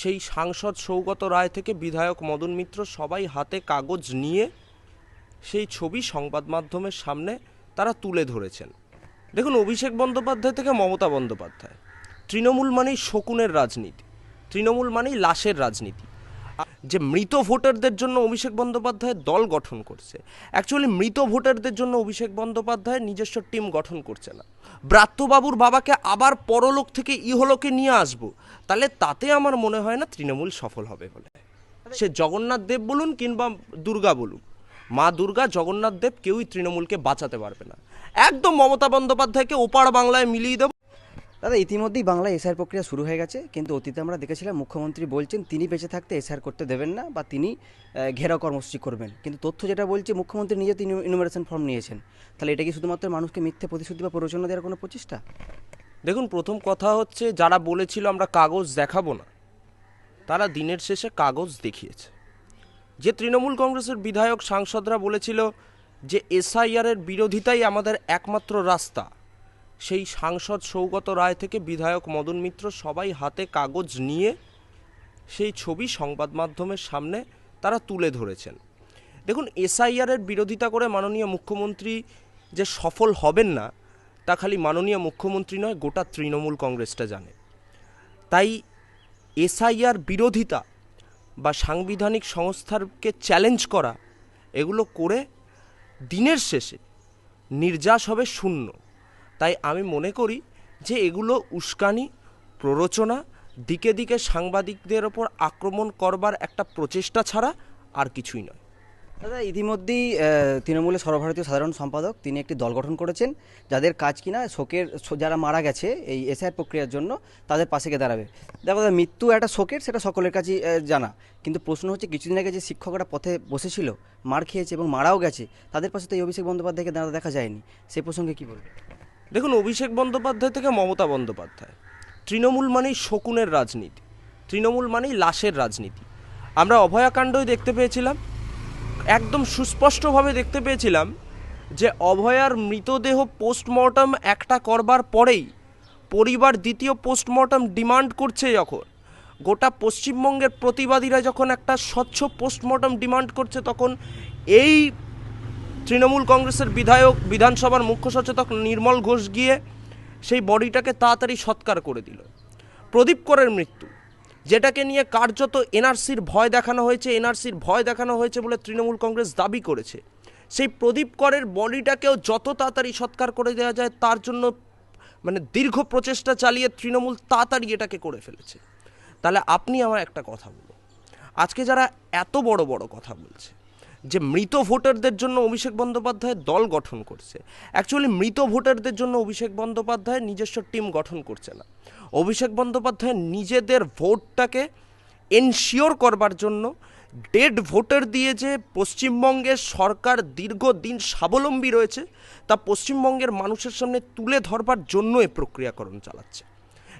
সেই সাংসদ সৌগত রায় থেকে বিধায়ক মদন মিত্র সবাই হাতে কাগজ নিয়ে সেই ছবি সংবাদ মাধ্যমের সামনে তারা তুলে ধরেছেন। দেখুন, অভিষেক বন্দ্যোপাধ্যায় থেকে মমতা বন্দ্যোপাধ্যায়। তৃণমূল মানেই শকুনের রাজনীতি, তৃণমূল মানেই লাশের রাজনীতি। যে মৃত ভোটারদের জন্য অভিষেক বন্দ্যোপাধ্যায় দল গঠন করছে। অ্যাকচুয়ালি মৃত ভোটারদের জন্য অভিষেক বন্দ্যোপাধ্যায় নিজস্ব টিম গঠন করছে না। ব্রাত্যবাবুর বাবাকে আবার পরলোক থেকে ইহলোকে নিয়ে আসব। তাহলে তাতে আমার মনে হয় না তৃণমূল সফল হবে বলে। সে জগন্নাথ দেব বলুন কিংবা দুর্গা বলুন, মা দুর্গা, জগন্নাথ দেব কেউই তৃণমূলকে বাঁচাতে পারবে না। একদম মমতা বন্দ্যোপাধ্যায়কে ওপার বাংলায় মিলিয়ে দেবো। দাদা, ইতিমধ্যেই বাংলায় এসআর প্রক্রিয়া শুরু হয়ে গেছে, কিন্তু অতীতে আমরা দেখেছিলাম মুখ্যমন্ত্রী বলছেন, তিনি বেঁচে থাকতে এসআর করতে দেবেন না বা তিনি ঘেরাও কর্মসূচি করবেন। কিন্তু তথ্য যেটা বলছে, মুখ্যমন্ত্রী নিজে তিনি ইনুমারেশন ফর্ম নিয়েছেন। তাহলে এটা কি শুধুমাত্র মানুষকে মিথ্যে প্রতিশ্রুতি বা প্ররোচনা দেওয়ার কোনো প্রচেষ্টা? দেখুন, প্রথম কথা হচ্ছে, যারা বলেছিল আমরা কাগজ দেখাবো না, তারা দিনের শেষে কাগজ দেখিয়েছে। যে তৃণমূল কংগ্রেসের বিধায়ক সাংসদরা বলেছিল যে এসআইআরের বিরোধিতাই আমাদের একমাত্র রাস্তা সেই সাংসদ সৌগত রায় থেকে বিধায়ক মদন মিত্র সবাই হাতে কাগজ নিয়ে সেই ছবি সংবাদ মাধ্যমের সামনে তারা তুলে ধরেছেন। দেখুন, এসআইআরের বিরোধিতা করে মাননীয় মুখ্যমন্ত্রী যে সফল হবেন না, তা খালি মাননীয় মুখ্যমন্ত্রী নয়, গোটা তৃণমূল কংগ্রেসটা জানে। তাই এসআইআর বিরোধিতা বা সাংবিধানিক সংস্থারকে চ্যালেঞ্জ করা, এগুলো করে দিনের শেষে নির্যাস হবে শূন্য। তাই আমি মনে করি যে এগুলো উস্কানি, প্ররোচনা, দিকে দিকে সাংবাদিকদের ওপর আক্রমণ করবার একটা প্রচেষ্টা ছাড়া আর কিছুই নয়। দাদা, ইতিমধ্যেই তৃণমূলের সর্বভারতীয় সাধারণ সম্পাদক তিনি একটি দল গঠন করেছেন, যাদের কাজ কিনা শোকের যারা মারা গেছে এই এসআর প্রক্রিয়ার জন্য তাদের পাশে গিয়ে দাঁড়াবে। দেখো দাদা, মৃত্যু একটা শোকের, সেটা সকলের কাছেই জানা। কিন্তু প্রশ্ন হচ্ছে, কিছুদিন আগে যে শিক্ষকরা পথে বসেছিল, মার খেয়েছে এবং মারাও গেছে, তাদের পাশে তো এই অভিষেক বন্দ্যোপাধ্যায়কে দাঁড়া দেখা যায়নি। সে প্রসঙ্গে কী বলবে? দেখুন, অভিষেক বন্দ্যোপাধ্যায় থেকে মমতা বন্দ্যোপাধ্যায়। তৃণমূল মানেই শকুনের রাজনীতি, তৃণমূল মানেই লাশের রাজনীতি। আমরা অভয়াকাণ্ডই দেখতে পেয়েছিলাম, একদম সুস্পষ্টভাবে দেখতে পেয়েছিলাম যে অভয়ার মৃতদেহ পোস্টমর্টম একটা করবার পরেই পরিবার দ্বিতীয় পোস্টমর্টম ডিমান্ড করছে যখন। গোটা পশ্চিমবঙ্গের প্রতিবাদীরা যখন একটা স্বচ্ছ পোস্টমর্টম ডিমান্ড করছে, তখন এই তৃণমূল কংগ্রেসের বিধায়ক, বিধানসভার মুখ্য সচেতক নির্মল ঘোষ গিয়ে সেই বডিটাকে তাড়াতাড়ি সৎকার করে দিল। প্রদীপ করের মৃত্যু, যেটাকে নিয়ে কার্যত এনআরসির ভয় দেখানো হয়েছে, এনআরসির ভয় দেখানো হয়েছে বলে তৃণমূল কংগ্রেস দাবি করেছে। সেই প্রদীপ করের বডিটাকেও যত তাড়াতাড়ি সৎকার করে দেওয়া যায়, তার জন্য মানে দীর্ঘ প্রচেষ্টা চালিয়ে তৃণমূল তাড়াতাড়ি এটাকে করে ফেলেছে। তাহলে আপনি আমার একটা কথা বলুন। আজকে যারা এত বড় বড় কথা বলছে যে মৃত ভোটারদের জন্য অভিষেক বন্দ্যোপাধ্যায় দল গঠন করছে। অ্যাকচুয়ালি মৃত ভোটারদের জন্য অভিষেক বন্দ্যোপাধ্যায় নিজস্ব টিম গঠন করছে না। অভিষেক বন্দ্যোপাধ্যায় নিজেদের ভোটটাকে এনশিওর করবার জন্য ডেড ভোটার দিয়ে যে পশ্চিমবঙ্গের সরকার দীর্ঘদিন স্বাবলম্বী রয়েছে, তা পশ্চিমবঙ্গের মানুষের সামনে তুলে ধরবার জন্য এ প্রক্রিয়াকরণ চালাচ্ছে।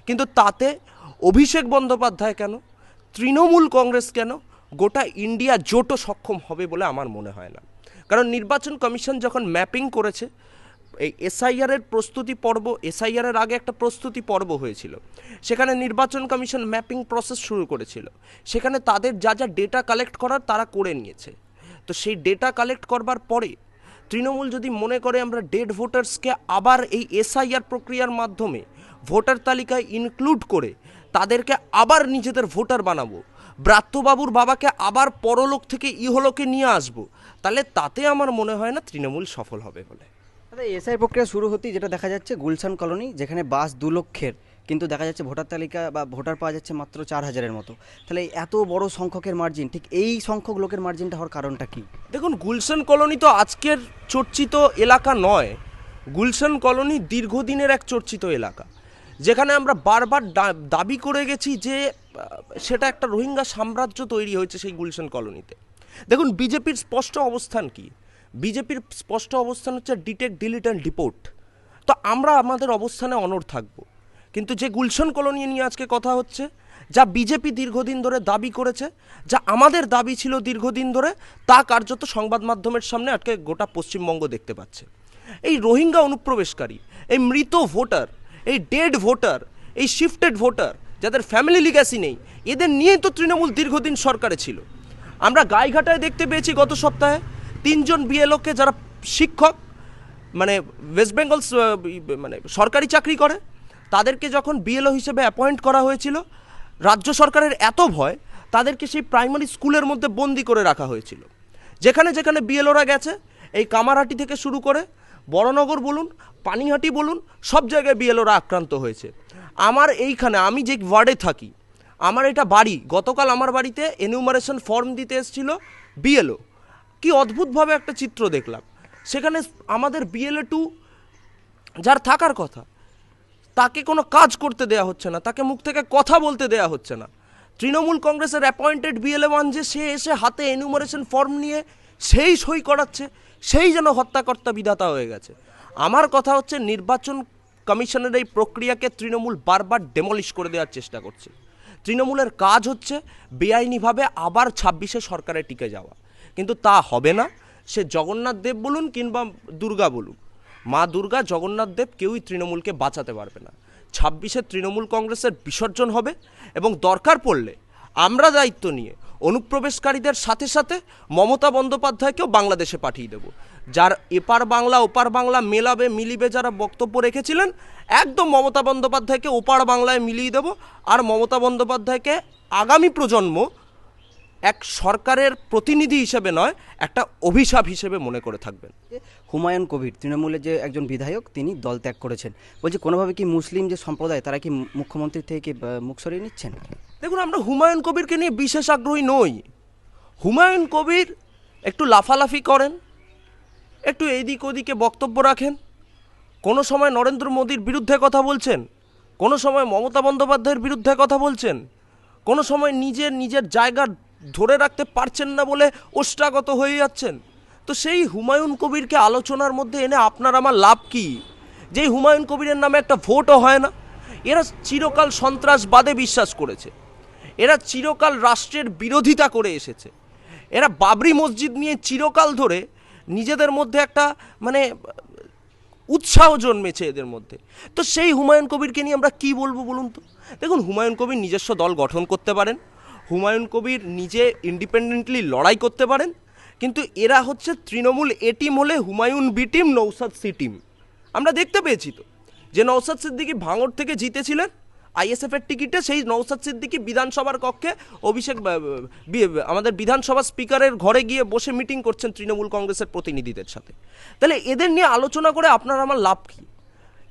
কিন্তু তাতে অভিষেক বন্দ্যোপাধ্যায় কেন? তৃণমূল কংগ্রেস কেন? গোটা ইন্ডিয়া জোটও সক্ষম হবে বলে আমার মনে হয় না। কারণ নির্বাচন কমিশন যখন ম্যাপিং করেছে, এই এসআইআরের প্রস্তুতি পর্ব এসআইআরের আগে একটা প্রস্তুতি পর্ব হয়েছিল। সেখানে নির্বাচন কমিশন ম্যাপিং প্রসেস শুরু করেছিল। সেখানে তাদের যা যা ডেটা কালেক্ট করার তারা করে নিয়েছে। তো সেই ডেটা কালেক্ট করবার পরে তৃণমূল যদি মনে করে আমরা ডেড ভোটার্সকে আবার এই এসআইআর প্রক্রিয়ার মাধ্যমে ভোটার তালিকায় ইনক্লুড করে তাদেরকে আবার নিজেদের ভোটার বানাবো। ব্রাত্যবাবুর বাবাকে আবার পরলোক থেকে ইহলোকে নিয়ে আসব। তাহলে তাতে আমার মনে হয় না তৃণমূল সফল হবে বলে। এসআই প্রক্রিয়া শুরু হতেই যেটা দেখা যাচ্ছে গুলশান কলোনি যেখানে বাস দু লক্ষের কিন্তু দেখা যাচ্ছে ভোটার তালিকা বা ভোটার পাওয়া যাচ্ছে মাত্র চার হাজারের মতো। তাহলে এত বড় সংখ্যকের মার্জিন ঠিক এই সংখ্যক লোকের মার্জিনটা হওয়ার কারণটা কি? দেখুন গুলশান কলোনি তো আজকের চর্চিত এলাকা নয়। গুলশান কলোনি দীর্ঘদিনের এক চর্চিত এলাকা। যেখানে আমরা বারবার দাবি করে গেছি যে সেটা একটা রোহিঙ্গা সাম্রাজ্য তৈরি হয়েছে সেই গুলশান কলোনিতে। দেখুন, বিজেপির স্পষ্ট অবস্থান কি? বিজেপির স্পষ্ট অবস্থান হচ্ছে ডিটেক্ট ডিলিট অ্যান্ড ডিপোর্ট তো আমরা আমাদের অবস্থানে অনড় থাকব। কিন্তু যে গুলশান কলোনি নিয়ে আজকে কথা হচ্ছে, যা বিজেপি দীর্ঘদিন ধরে দাবি করেছে, যা আমাদের দাবি ছিল দীর্ঘদিন ধরে, তা কার্যত সংবাদ মাধ্যমের সামনে আজকে গোটা পশ্চিমবঙ্গ দেখতে পাচ্ছে। এই রোহিঙ্গা অনুপ্রবেশকারী, এই মৃত ভোটার এই ডেড ভোটার এই শিফটেড ভোটার যাদের ফ্যামিলি লিগ্যাসি নেই, এদের নিয়েই তো তৃণমূল দীর্ঘদিন সরকারে ছিল। আমরা গাইঘাটায় দেখতে পেয়েছি গত সপ্তাহে তিনজন বিএলওকে যারা শিক্ষক মানে ওয়েস্ট বেঙ্গল মানে সরকারি চাকরি করে, তাদেরকে যখন বিএলও হিসেবে অ্যাপয়েন্ট করা হয়েছিল, রাজ্য সরকারের এত ভয়, তাদেরকে সেই প্রাইমারি স্কুলের মধ্যে বন্দি করে রাখা হয়েছিল। যেখানে যেখানে বিএলওরা গেছে, এই কামারহাটি থেকে শুরু করে বড়নগর বলুন পানিহাটি বলুন, সব জায়গায় বিএলওরা আক্রান্ত হয়েছে। আমার এইখানে, আমি যে ওয়ার্ডে থাকি, আমার এটা বাড়ি, গতকাল আমার বাড়িতে এনিউমারেশন ফর্ম দিতে এসেছিল বিএলও। কি অদ্ভুতভাবে একটা চিত্র দেখলাম। সেখানে আমাদের বিএলএ টু যার থাকার কথা, তাকে কোনো কাজ করতে দেয়া হচ্ছে না, তাকে মুখ থেকে কথা বলতে দেয়া হচ্ছে না। তৃণমূল কংগ্রেসের অ্যাপয়েন্টেড বিএলএ ওয়ান যে, সে এসে হাতে এনুমারেশন ফর্ম নিয়ে, সেই সই করাচ্ছে, সেই যেন হত্যাকর্তা বিধাতা হয়ে গেছে। আমার কথা হচ্ছে নির্বাচন কমিশনের এই প্রক্রিয়াকে তৃণমূল বারবার ডেমলিশ করে দেওয়ার চেষ্টা করছে। তৃণমূলের কাজ হচ্ছে বেআইনিভাবে আবার ছাব্বিশে সরকারে টিকে যাওয়া। কিন্তু তা হবে না। সে জগন্নাথ দেব বলুন কিংবা দুর্গা বলুন, মা দুর্গা, জগন্নাথ দেব কেউই তৃণমূলকে বাঁচাতে পারবে না। ছাব্বিশে তৃণমূল কংগ্রেসের বিসর্জন হবে এবং দরকার পড়লে আমরা দায়িত্ব নিয়ে অনুপ্রবেশকারীদের সাথে সাথে মমতা বন্দ্যোপাধ্যায়কেও বাংলাদেশে পাঠিয়ে দেব, যার এপার বাংলা, ওপার বাংলা মেলাবে, মিলিবে যারা বক্তব্য রেখেছিলেন, একদম মমতা বন্দ্যোপাধ্যায়কে ওপার বাংলায় মিলিয়ে দেব। আর মমতা বন্দ্যোপাধ্যায়কে আগামী প্রজন্ম এক সরকারের প্রতিনিধি হিসেবে নয়, একটা অভিশাপ হিসেবে মনে করে থাকবেন। হুমায়ুন কবির তৃণমূলের যে একজন বিধায়ক, তিনি দল ত্যাগ করেছেন। বলছি, কোনোভাবে কি মুসলিম যে সম্প্রদায়, তারা কি মুখ্যমন্ত্রী থেকে মুখ সরিয়ে নিচ্ছেন? দেখুন, আমরা হুমায়ুন কবিরকে নিয়ে বিশেষ আগ্রহী নই। হুমায়ুন কবির একটু লাফালাফি করেন, একটু এদিক ওদিকে বক্তব্য রাখেন। কোনো সময় নরেন্দ্র মোদীর বিরুদ্ধে কথা বলছেন, কোনো সময় মমতা বন্দ্যোপাধ্যায়ের বিরুদ্ধে কথা বলছেন, কোনো সময় নিজের নিজের জায়গা ধরে রাখতে পারছেন না বলে ওষ্ঠাগত হয়ে যাচ্ছেন। তো সেই হুমায়ুন কবিরকে আলোচনার মধ্যে এনে আপনার আমার লাভ কি? যেই হুমায়ুন কবিরের নামে একটা ভোটও হয় না, এরা চিরকাল সন্ত্রাসবাদে বিশ্বাস করেছে। এরা চিরকাল রাষ্ট্রের বিরোধিতা করে এসেছে। এরা বাবরি মসজিদ নিয়ে চিরকাল ধরে নিজেদের মধ্যে একটা মানে উৎসাহ জন্মেছে এদের মধ্যে। তো সেই হুমায়ুন কবিরকে নিয়ে আমরা কি বলব বলুন তো? দেখুন, হুমায়ুন কবির নিজস্ব দল গঠন করতে পারেন, হুমায়ুন কবির নিজে ইন্ডিপেন্ডেন্টলি লড়াই করতে পারেন, কিন্তু এরা হচ্ছে তৃণমূল এ টিম হলে Humayun B team Naushad C team আমরা দেখতে পেয়েছি তো, যে নৌসাদ সিদ্দিকি ভাঙড় থেকে জিতেছিলেন আইএসএফ এর টিকিটে সেই নৌসাদ সিদ্দিকি বিধানসভার কক্ষে অভিষেক আমাদের বিধানসভা স্পিকারের ঘরে গিয়ে বসে মিটিং করছেন তৃণমূল কংগ্রেসের প্রতিনিধিদের সাথে। তাহলে এদের নিয়ে আলোচনা করে আপনার আমার লাভ কী?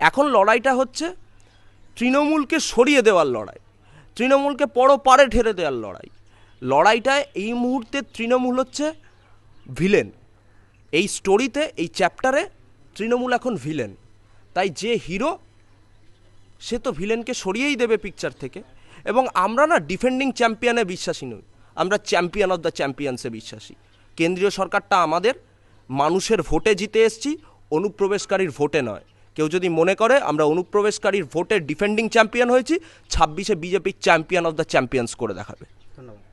এখন লড়াইটা হচ্ছে তৃণমূলকে সরিয়ে দেওয়ার লড়াই, তৃণমূলকে পরো পারে ঠেলে দেওয়ার লড়াই। লড়াইটায় এই মুহূর্তে তৃণমূল হচ্ছে ভিলেন। এই স্টোরিতে এই চ্যাপ্টারে তৃণমূল এখন ভিলেন। তাই যে হিরো সে তো ভিলেনকে সরিয়েই দেবে পিকচার থেকে। এবং আমরা না ডিফেন্ডিং চ্যাম্পিয়নে বিশ্বাসী নই। আমরা চ্যাম্পিয়ন অফ দ্য চ্যাম্পিয়ন্সে বিশ্বাসী। কেন্দ্রীয় সরকারটা আমাদের মানুষের ভোটে জিতে এসছি, অনুপ্রবেশকারীর ভোটে নয়। কেউ যদি মনে করে, আমরা অনুপ্রবেশকারীর ভোটে ডিফেন্ডিং চ্যাম্পিয়ন হয়েছি, ছাব্বিশে বিজেপির চ্যাম্পিয়ন অফ দ্য চ্যাম্পিয়ন্স করে দেখাবে। ধন্যবাদ।